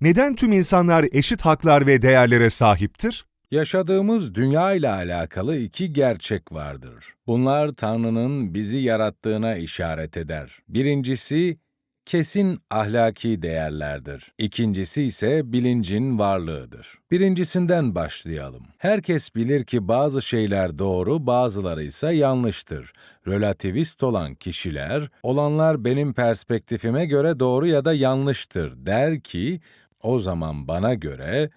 Neden tüm insanlar eşit haklar ve değerlere sahiptir? Yaşadığımız dünya ile alakalı iki gerçek vardır. Bunlar Tanrı'nın bizi yarattığına işaret eder. Birincisi, kesin ahlaki değerlerdir. İkincisi ise bilincin varlığıdır. Birincisinden başlayalım. Herkes bilir ki bazı şeyler doğru, bazıları ise yanlıştır. Relativist olan kişiler, olanlar benim perspektifime göre doğru ya da yanlıştır der ki, o zaman bana göre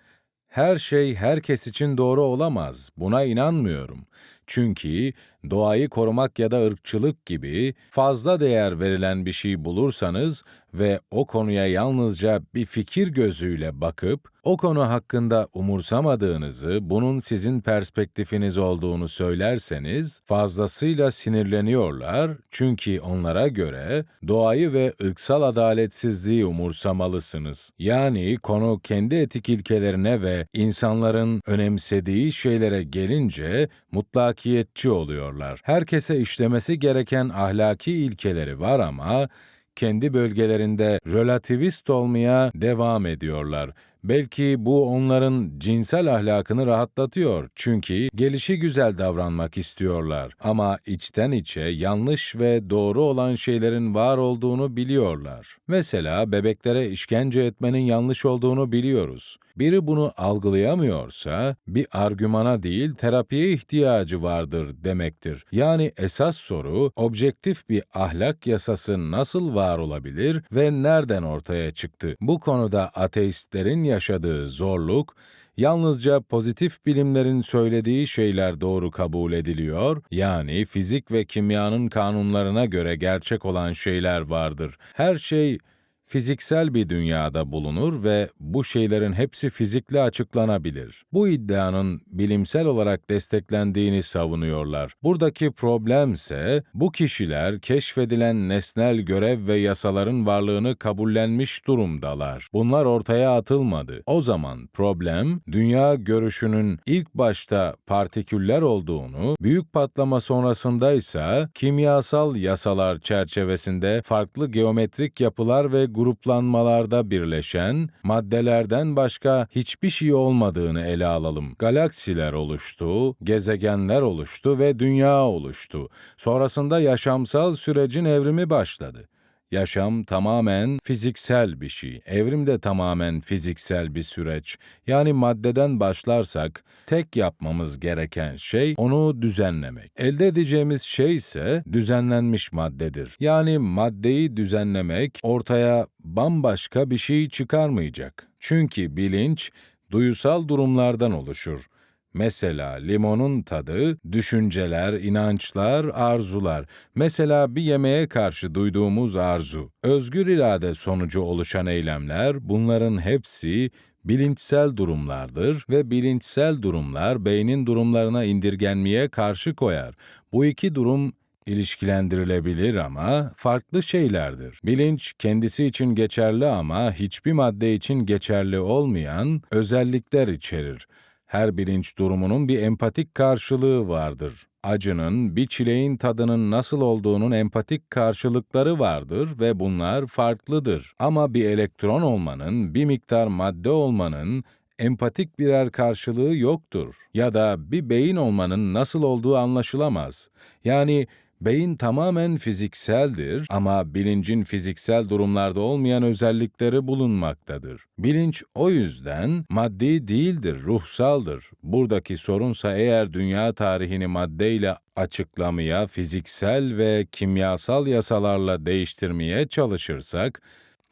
her şey herkes için doğru olamaz. Buna inanmıyorum. Çünkü doğayı korumak ya da ırkçılık gibi fazla değer verilen bir şey bulursanız ve o konuya yalnızca bir fikir gözüyle bakıp o konu hakkında umursamadığınızı, bunun sizin perspektifiniz olduğunu söylerseniz fazlasıyla sinirleniyorlar çünkü onlara göre doğayı ve ırksal adaletsizliği umursamalısınız. Yani konu kendi etik ilkelerine ve insanların önemsediği şeylere gelince mutlakiyetçi oluyorlar. Herkese işlemesi gereken ahlaki ilkeleri var ama kendi bölgelerinde relativist olmaya devam ediyorlar. Belki bu onların cinsel ahlakını rahatlatıyor çünkü gelişi güzel davranmak istiyorlar ama içten içe yanlış ve doğru olan şeylerin var olduğunu biliyorlar. Mesela bebeklere işkence etmenin yanlış olduğunu biliyoruz. Biri bunu algılayamıyorsa bir argümana değil terapiye ihtiyacı vardır demektir. Yani esas soru objektif bir ahlak yasası nasıl var olabilir ve nereden ortaya çıktı? Bu konuda ateistlerin yaşadığı zorluk yalnızca pozitif bilimlerin söylediği şeyler doğru kabul ediliyor, yani fizik ve kimyanın kanunlarına göre gerçek olan şeyler vardır. Her şey fiziksel bir dünyada bulunur ve bu şeylerin hepsi fizikle açıklanabilir. Bu iddianın bilimsel olarak desteklendiğini savunuyorlar. Buradaki problemse bu kişiler keşfedilen nesnel görev ve yasaların varlığını kabullenmiş durumdalar. Bunlar ortaya atılmadı. O zaman problem dünya görüşünün ilk başta partiküller olduğunu, büyük patlama sonrasında ise kimyasal yasalar çerçevesinde farklı geometrik yapılar ve gruplanmalarda birleşen maddelerden başka hiçbir şey olmadığını ele alalım. Galaksiler oluştu, gezegenler oluştu ve dünya oluştu. Sonrasında yaşamsal sürecin evrimi başladı. Yaşam tamamen fiziksel bir şey. Evrim de tamamen fiziksel bir süreç. Yani maddeden başlarsak tek yapmamız gereken şey onu düzenlemek. Elde edeceğimiz şey ise düzenlenmiş maddedir. Yani maddeyi düzenlemek ortaya bambaşka bir şey çıkarmayacak. Çünkü bilinç duyusal durumlardan oluşur. Mesela limonun tadı, düşünceler, inançlar, arzular. Mesela bir yemeğe karşı duyduğumuz arzu. Özgür irade sonucu oluşan eylemler, bunların hepsi bilinçsel durumlardır ve bilinçsel durumlar beynin durumlarına indirgenmeye karşı koyar. Bu iki durum ilişkilendirilebilir ama farklı şeylerdir. Bilinç kendisi için geçerli ama hiçbir madde için geçerli olmayan özellikler içerir. Her bilinç durumunun bir empatik karşılığı vardır. Acının, bir çileğin tadının nasıl olduğunun empatik karşılıkları vardır ve bunlar farklıdır. Ama bir elektron olmanın, bir miktar madde olmanın empatik birer karşılığı yoktur. Ya da bir beyin olmanın nasıl olduğu anlaşılamaz. Yani Beyin tamamen fizikseldir ama bilincin fiziksel durumlarda olmayan özellikleri bulunmaktadır. Bilinç o yüzden maddi değildir, ruhsaldır. Buradaki sorunsa eğer dünya tarihini maddeyle açıklamaya, fiziksel ve kimyasal yasalarla değiştirmeye çalışırsak,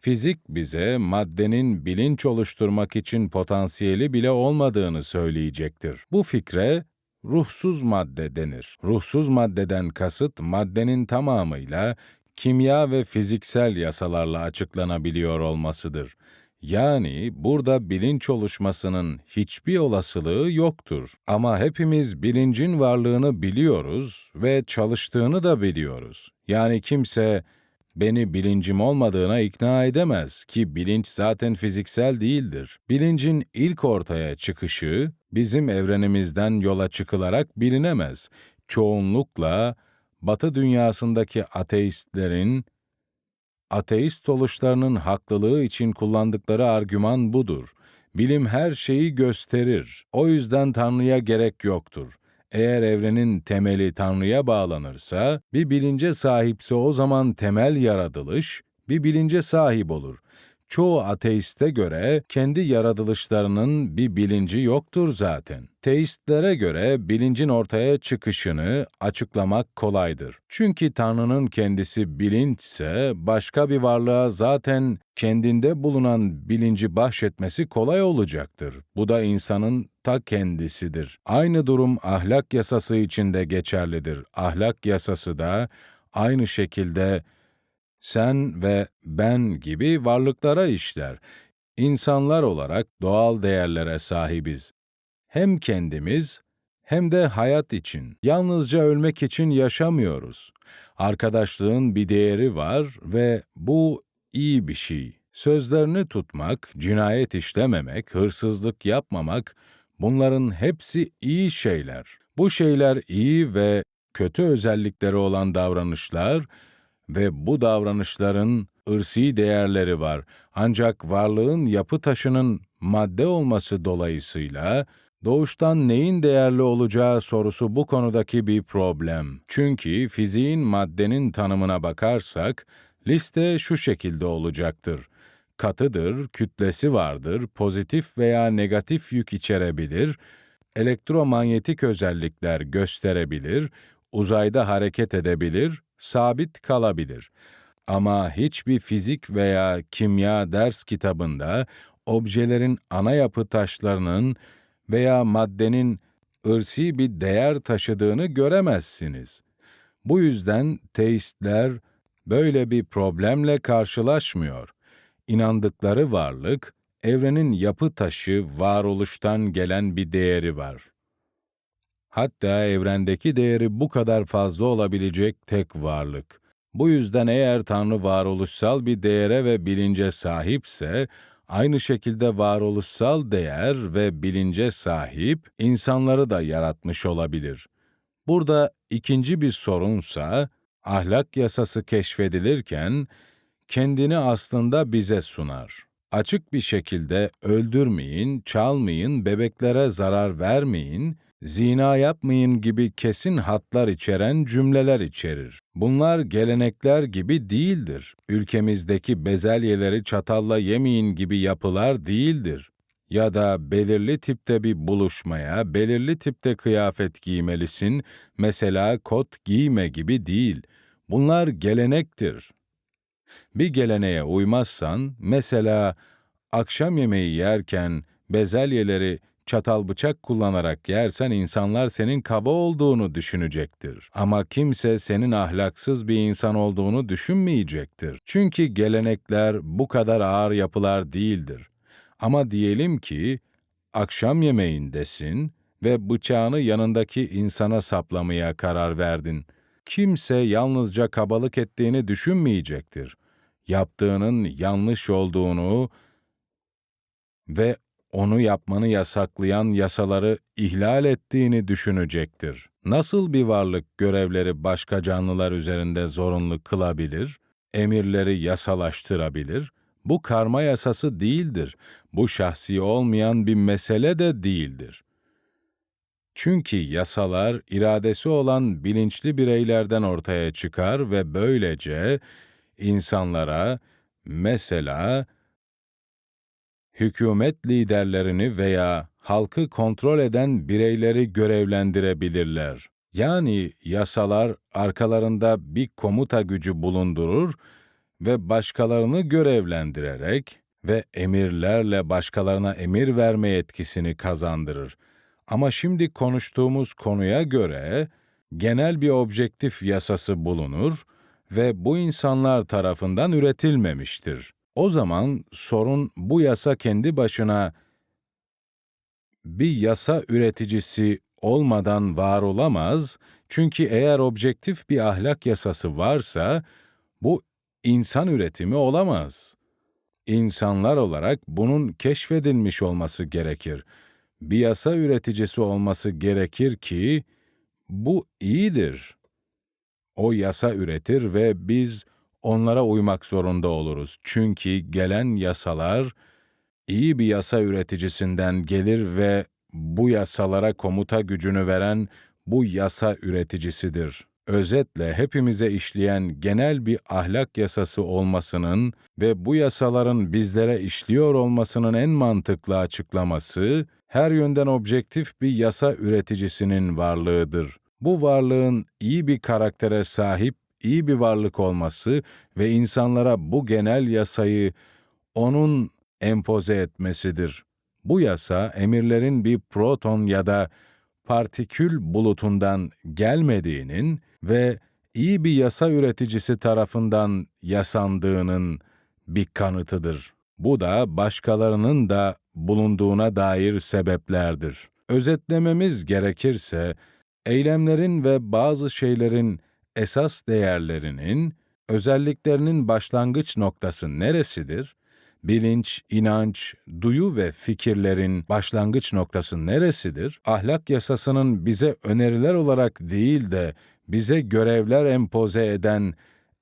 Fizik bize maddenin bilinç oluşturmak için potansiyeli bile olmadığını söyleyecektir. Bu fikre ruhsuz madde denir. Ruhsuz maddeden kasıt maddenin tamamıyla kimya ve fiziksel yasalarla açıklanabiliyor olmasıdır. Yani burada bilinç oluşmasının hiçbir olasılığı yoktur. Ama hepimiz bilincin varlığını biliyoruz ve çalıştığını da biliyoruz. Yani kimse beni bilincim olmadığına ikna edemez ki bilinç zaten fiziksel değildir. Bilincin ilk ortaya çıkışı bizim evrenimizden yola çıkılarak bilinemez. Çoğunlukla Batı dünyasındaki ateistlerin Ateist oluşlarının haklılığı için kullandıkları argüman budur. Bilim her şeyi gösterir. O yüzden Tanrı'ya gerek yoktur. Eğer evrenin temeli Tanrı'ya bağlanırsa, bir bilince sahipse o zaman temel yaratılış bir bilince sahip olur. Çoğu ateiste göre kendi yaratılışlarının bir bilinci yoktur zaten. Teistlere göre bilincin ortaya çıkışını açıklamak kolaydır. Çünkü Tanrı'nın kendisi bilinçse başka bir varlığa zaten kendinde bulunan bilinci bahşetmesi kolay olacaktır. Bu da insanın ta kendisidir. Aynı durum ahlak yasası için de geçerlidir. Ahlak yasası da aynı şekilde sen ve ben gibi varlıklara işler. İnsanlar olarak doğal değerlere sahibiz. Hem kendimiz hem de hayat için. Yalnızca ölmek için yaşamıyoruz. Arkadaşlığın bir değeri var ve bu iyi bir şey. Sözlerini tutmak, cinayet işlememek, hırsızlık yapmamak bunların hepsi iyi şeyler. Bu şeyler iyi ve kötü özellikleri olan davranışlar ve bu davranışların ırsi değerleri var. Ancak varlığın yapı taşının madde olması dolayısıyla doğuştan neyin değerli olacağı sorusu bu konudaki bir problem. Çünkü fiziğin maddenin tanımına bakarsak liste şu şekilde olacaktır. Katıdır, kütlesi vardır, pozitif veya negatif yük içerebilir, elektromanyetik özellikler gösterebilir, uzayda hareket edebilir, sabit kalabilir. Ama hiçbir fizik veya kimya ders kitabında objelerin ana yapı taşlarının veya maddenin ırsi bir değer taşıdığını göremezsiniz. Bu yüzden teistler böyle bir problemle karşılaşmıyor. İnandıkları varlık, evrenin yapı taşı, varoluştan gelen bir değeri var. Hatta evrendeki değeri bu kadar fazla olabilecek tek varlık. Bu yüzden eğer Tanrı varoluşsal bir değere ve bilince sahipse, aynı şekilde varoluşsal değer ve bilince sahip insanları da yaratmış olabilir. Burada ikinci bir sorunsa, ahlak yasası keşfedilirken, kendini aslında bize sunar. Açık bir şekilde öldürmeyin, çalmayın, bebeklere zarar vermeyin, zina yapmayın gibi kesin hatlar içeren cümleler içerir. Bunlar gelenekler gibi değildir. Ülkemizdeki bezelyeleri çatalla yemeyin gibi yapılar değildir. Ya da belirli tipte bir buluşmaya, belirli tipte kıyafet giymelisin, mesela kot giyme gibi değil. Bunlar gelenektir. Bir geleneğe uymazsan, mesela akşam yemeği yerken bezelyeleri çatal bıçak kullanarak yersen insanlar senin kaba olduğunu düşünecektir. Ama kimse senin ahlaksız bir insan olduğunu düşünmeyecektir. Çünkü gelenekler bu kadar ağır yapılar değildir. Ama diyelim ki akşam yemeğindesin ve bıçağını yanındaki insana saplamaya karar verdin. Kimse yalnızca kabalık ettiğini düşünmeyecektir. Yaptığının yanlış olduğunu ve onu yapmanı yasaklayan yasaları ihlal ettiğini düşünecektir. Nasıl bir varlık görevleri başka canlılar üzerinde zorunlu kılabilir, emirleri yasalaştırabilir? Bu karma yasası değildir. Bu şahsi olmayan bir mesele de değildir. Çünkü yasalar iradesi olan bilinçli bireylerden ortaya çıkar ve böylece insanlara mesela hükümet liderlerini veya halkı kontrol eden bireyleri görevlendirebilirler. Yani yasalar arkalarında bir komuta gücü bulundurur ve başkalarını görevlendirerek ve emirlerle başkalarına emir verme etkisini kazandırır. Ama şimdi konuştuğumuz konuya göre genel bir objektif yasası bulunur ve bu insanlar tarafından üretilmemiştir. O zaman sorun bu yasa kendi başına bir yasa üreticisi olmadan var olamaz. Çünkü eğer objektif bir ahlak yasası varsa bu insan üretimi olamaz. İnsanlar olarak bunun keşfedilmiş olması gerekir. Bir yasa üreticisi olması gerekir ki bu iyidir. O yasa üretir ve biz onlara uymak zorunda oluruz. Çünkü gelen yasalar iyi bir yasa üreticisinden gelir ve bu yasalara komuta gücünü veren bu yasa üreticisidir. Özetle hepimize işleyen genel bir ahlak yasası olmasının ve bu yasaların bizlere işliyor olmasının en mantıklı açıklaması, her yönden objektif bir yasa üreticisinin varlığıdır. Bu varlığın iyi bir karaktere sahip, iyi bir varlık olması ve insanlara bu genel yasayı onun empoze etmesidir. Bu yasa emirlerin bir proton ya da partikül bulutundan gelmediğinin ve iyi bir yasa üreticisi tarafından yasandığının bir kanıtıdır. Bu da başkalarının da bulunduğuna dair sebeplerdir. Özetlememiz gerekirse, eylemlerin ve bazı şeylerin esas değerlerinin, özelliklerinin başlangıç noktası neresidir? Bilinç, inanç, duyu ve fikirlerin başlangıç noktası neresidir? Ahlak yasasının bize öneriler olarak değil de bize görevler empoze eden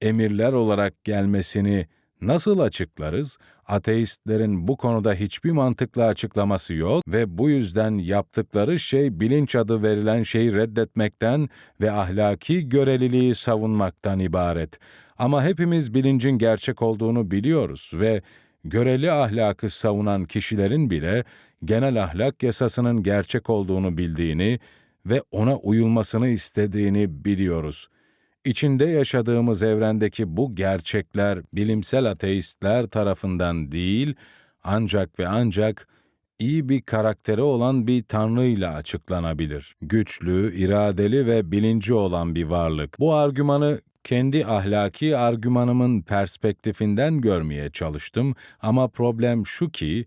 emirler olarak gelmesini nasıl açıklarız? Ateistlerin bu konuda hiçbir mantıklı açıklaması yok ve bu yüzden yaptıkları şey bilinç adı verilen şeyi reddetmekten ve ahlaki göreliliği savunmaktan ibaret. Ama hepimiz bilincin gerçek olduğunu biliyoruz ve göreli ahlakı savunan kişilerin bile genel ahlak yasasının gerçek olduğunu bildiğini ve ona uyulmasını istediğini biliyoruz. İçinde yaşadığımız evrendeki bu gerçekler bilimsel ateistler tarafından değil, ancak ve ancak iyi bir karakteri olan bir tanrıyla açıklanabilir. Güçlü, iradeli ve bilinci olan bir varlık. Bu argümanı kendi ahlaki argümanımın perspektifinden görmeye çalıştım ama problem şu ki,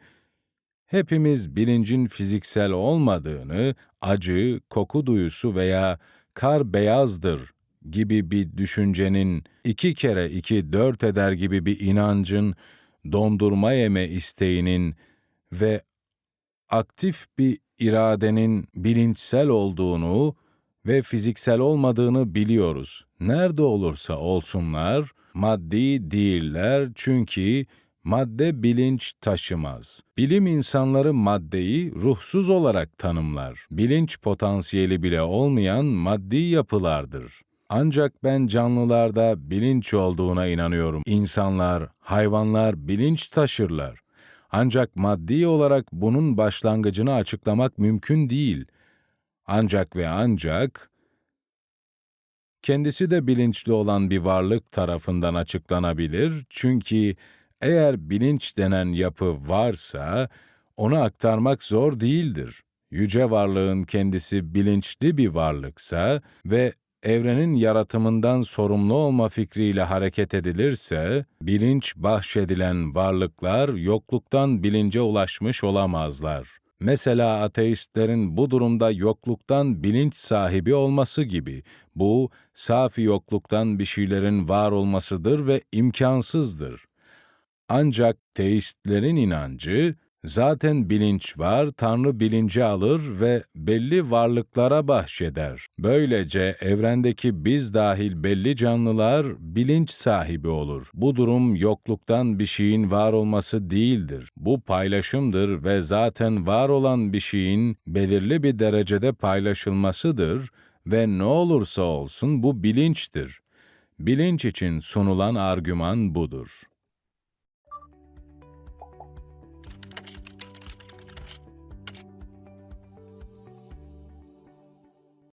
hepimiz bilincin fiziksel olmadığını, acı, koku duyusu veya kar beyazdır gibi bir düşüncenin iki kere iki dört eder gibi bir inancın, dondurma yeme isteğinin ve aktif bir iradenin bilinçsel olduğunu ve fiziksel olmadığını biliyoruz. Nerede olursa olsunlar, maddi değiller çünkü madde bilinç taşımaz. Bilim insanları maddeyi ruhsuz olarak tanımlar. Bilinç potansiyeli bile olmayan maddi yapılardır. Ancak ben canlılarda bilinç olduğuna inanıyorum. İnsanlar, hayvanlar bilinç taşırlar. Ancak maddi olarak bunun başlangıcını açıklamak mümkün değil. Ancak ve ancak kendisi de bilinçli olan bir varlık tarafından açıklanabilir. Çünkü eğer bilinç denen yapı varsa onu aktarmak zor değildir. Yüce varlığın kendisi bilinçli bir varlıksa ve evrenin yaratımından sorumlu olma fikriyle hareket edilirse, bilinç bahşedilen varlıklar yokluktan bilince ulaşmış olamazlar. Mesela ateistlerin bu durumda yokluktan bilinç sahibi olması gibi. Bu, safi yokluktan bir şeylerin var olmasıdır ve imkansızdır. Ancak teistlerin inancı, zaten bilinç var, Tanrı bilinci alır ve belli varlıklara bahşeder. Böylece evrendeki biz dahil belli canlılar bilinç sahibi olur. Bu durum yokluktan bir şeyin var olması değildir. Bu paylaşımdır ve zaten var olan bir şeyin belirli bir derecede paylaşılmasıdır ve ne olursa olsun bu bilinçtir. Bilinç için sunulan argüman budur.